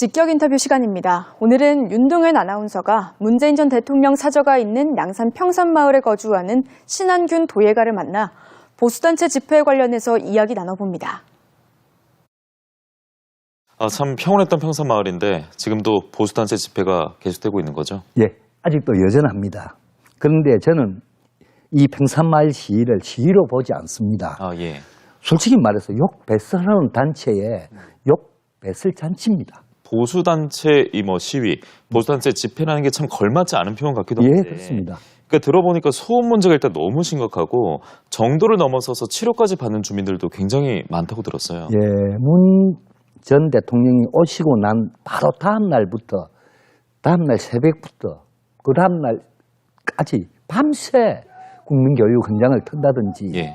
직격 인터뷰 시간입니다. 오늘은 윤동현 아나운서가 문재인 전 대통령 사저가 있는 양산 평산마을에 거주하는 신한균 도예가를 만나 보수단체 집회에 관련해서 이야기 나눠봅니다. 아, 참 평온했던 평산마을인데 지금도 보수단체 집회가 계속되고 있는 거죠? 예, 아직도 여전합니다. 그런데 저는 이 평산마을 시위를 시위로 보지 않습니다. 아, 예. 솔직히 말해서 욕 뱉으라는 단체에 욕 뱉을 잔치입니다. 보수단체 이 뭐 시위, 보수단체 집회라는 게 참 걸맞지 않은 표현 같기도 예, 한데. 그렇습니다. 그러니까 들어보니까 소음 문제가 일단 너무 심각하고 정도를 넘어서서 치료까지 받는 주민들도 굉장히 많다고 들었어요. 예, 문 전 대통령이 오시고 난 바로 다음 날부터, 다음 날 새벽부터, 그 다음 날까지 밤새 국민교육 현장을 턴다든지, 예.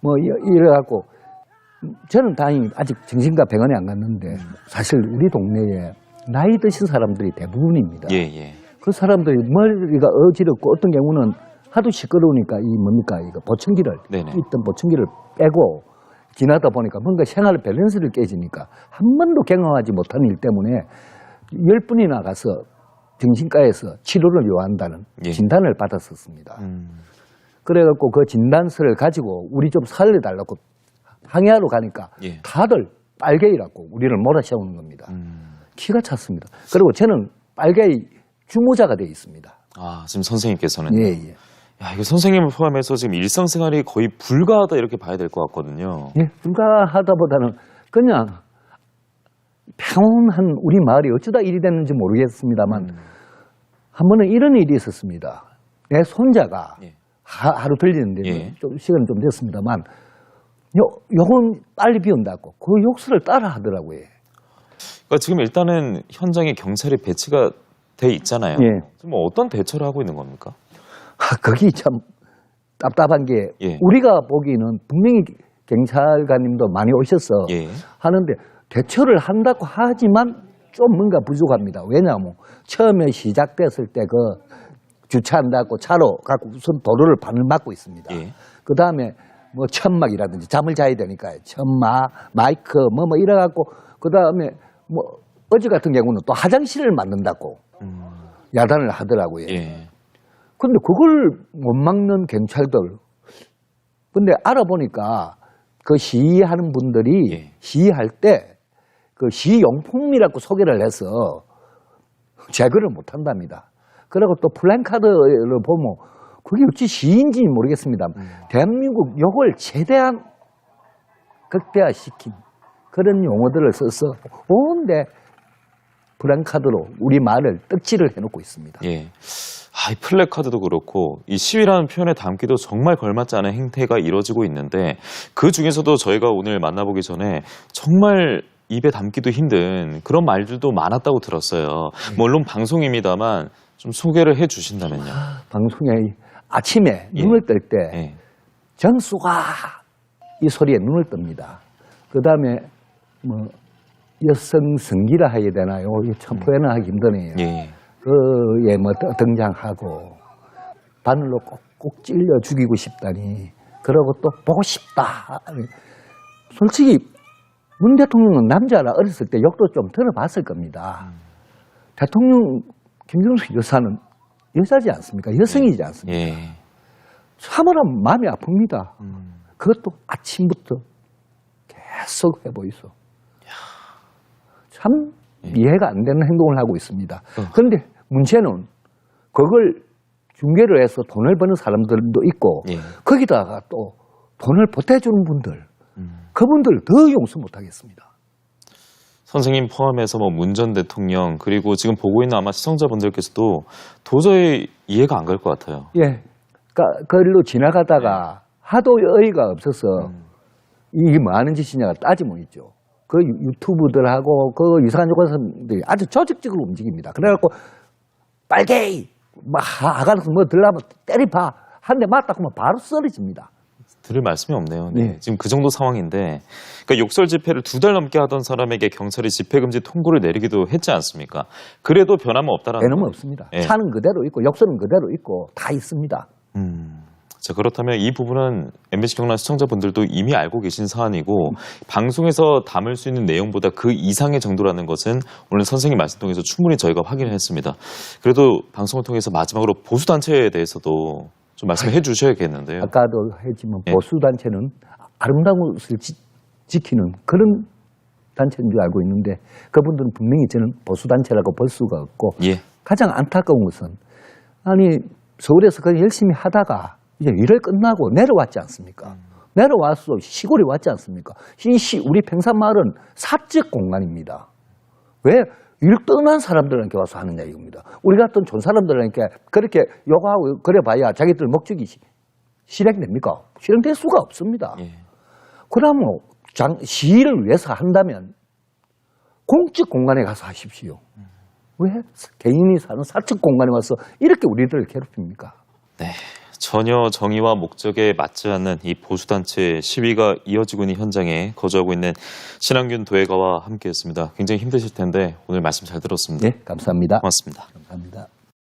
뭐 이- 이래갖고 저는 다행히 아직 정신과 병원에 안 갔는데 사실 우리 동네에 나이 드신 사람들이 대부분입니다. 예, 예. 그 사람들이 머리가 어지럽고 어떤 경우는 하도 시끄러우니까 이 뭡니까 이거 보청기를 네네. 있던 보청기를 빼고 지나다 보니까 뭔가 생활 밸런스를 깨지니까 한 번도 경험하지 못한 일 때문에 열 분이나 가서 정신과에서 치료를 요한다는 예. 진단을 받았었습니다. 음, 그래갖고 그 진단서를 가지고 우리 좀 살려달라고 항의하러 가니까 예. 다들 빨개이라고 우리를 몰아세우는 겁니다. 음. 기가 찼습니다. 그리고 저는 빨개이 주모자가 되어 있습니다. 아, 지금 선생님께서는. 예, 예. 야, 이거 선생님을 포함해서 지금 일상생활이 거의 불가하다 이렇게 봐야 될 것 같거든요. 예, 불가하다보다는 그냥 평온한 우리 마을이 어쩌다 일이 됐는지 모르겠습니다만 음. 한 번은 이런 일이 있었습니다. 내 손자가 예. 하, 루 들리는데 예. 좀 시간은 좀 됐습니다만 요, 요건 빨리 비운다고 그 욕설을 따라 하더라고요. 그러니까 지금 일단은 현장에 경찰이 배치가 돼 있잖아요. 예. 지금 뭐 어떤 대처를 하고 있는 겁니까? 아, 거기 참 답답한 게 예. 우리가 보기에는 분명히 경찰관님도 많이 오셔서 예. 하는데 대처를 한다고 하지만 좀 뭔가 부족합니다. 왜냐하면 처음에 시작됐을 때 그 주차한다고 차로 갖고 우선 도로를 반을 막고 있습니다. 예. 그 다음에 뭐 천막이라든지 잠을 자야 되니까 천막, 마이크 뭐뭐 이래갖고 그 다음에 뭐 어제 같은 경우는 또 화장실을 만든다고 음, 야단을 하더라고요. 예. 근데 그걸 못 막는 경찰들. 근데 알아보니까 그 시위하는 분들이 예. 시위할 때 그 시용품이라고 소개를 해서 제거를 못 한답니다. 그리고 또 플랜카드를 보면 그게 어찌 시인지 모르겠습니다. 대한민국 욕을 최대한 극대화시킨 그런 용어들을 써서 온데 플랜카드로 우리 말을 떡칠을 해놓고 있습니다. 예. 아, 이 플래카드도 그렇고 이 시위라는 표현에 담기도 정말 걸맞지 않은 행태가 이루어지고 있는데 그 중에서도 저희가 오늘 만나보기 전에 정말 입에 담기도 힘든 그런 말들도 많았다고 들었어요. 물론 방송입니다만 좀 소개를 해 주신다면요. 방송에 아침에 예. 눈을 뜰 때 예. 정수가 이 소리에 눈을 뜹니다. 그 다음에 뭐 여성 성기라 해야 되나요? 이참 표현을 하기 힘드네요. 예. 그에 뭐 등- 등장하고 바늘로 꼭꼭 찔려 죽이고 싶다니 그러고 또 보고 싶다. 솔직히 문 대통령은 남자라 어렸을 때 욕도 좀 들어봤을 겁니다. 대통령 김경수 여사는 여자지 않습니까? 여성이지 않습니까? 예. 참으로 마음이 아픕니다. 음. 그것도 아침부터 계속 해보이소. 참 이해가 안 되는 행동을 하고 있습니다. 어. 그런데 문제는 그걸 중계를 해서 돈을 버는 사람들도 있고 예. 거기다가 또 돈을 보태주는 분들 음. 그분들 더 용서 못하겠습니다. 선생님 포함해서 뭐 문 전 대통령 그리고 지금 보고 있는 아마 시청자분들께서도 도저히 이해가 안 갈 것 같아요. 예, 그러니까 거리로 지나가다가 하도 어이가 없어서 이게 뭐 하는 짓이냐가 따지면 있죠. 그 유- 유튜브들하고 그 유사한 조건들이 아주 조직적으로 움직입니다. 그래갖고 빨개 막 하가서 뭐 들라면 때리봐 한 대 맞다 그러면 바로 쓰러집니다. 들을 말씀이 없네요. 네. 네. 지금 그 정도 상황인데, 그러니까 욕설 집회를 두 달 넘게 하던 사람에게 경찰이 집회 금지 통보를 내리기도 했지 않습니까? 그래도 변함은 없다라는 거예요. 없습니다. 예. 차는 그대로 있고 역설은 그대로 있고 다 있습니다. 음, 자, 그렇다면 이 부분은 MBC 경남 시청자분들도 이미 알고 계신 사안이고 방송에서 담을 수 있는 내용보다 그 이상의 정도라는 것은 오늘 선생님 말씀 통해서 충분히 저희가 확인을 했습니다. 그래도 방송을 통해서 마지막으로 보수 단체에 대해서도 좀 말씀해 주셔야겠는데요. 아까도 했지만 예. 보수단체는 아름다운 것을 지, 지키는 그런 단체인 줄 알고 있는데 그분들은 분명히 저는 보수단체라고 볼 수가 없고 예. 가장 안타까운 것은 아니 서울에서 그 열심히 하다가 이제 일을 끝나고 내려왔지 않습니까? 내려와서 시골에 왔지 않습니까? 이 시, 우리 평산마을은 사적 공간입니다. 왜? 일 떠난 사람들한테 와서 하느냐 이겁니다. 우리 같은 촌 사람들한테 그렇게 욕하고 그래봐야 자기들 목적이 시- 실행됩니까? 실행될 수가 없습니다. 예. 그러면 장, 시위를 위해서 한다면 공적 공간에 가서 하십시오. 왜 개인이 사는 사적 공간에 와서 이렇게 우리들을 괴롭힙니까? 네. 전혀 정의와 목적에 맞지 않는 이 보수단체 시위가 이어지고 있는 현장에 거주하고 있는 신한균 도예가와 함께했습니다. 굉장히 힘드실 텐데 오늘 말씀 잘 들었습니다. 네, 감사합니다. 고맙습니다. 감사합니다.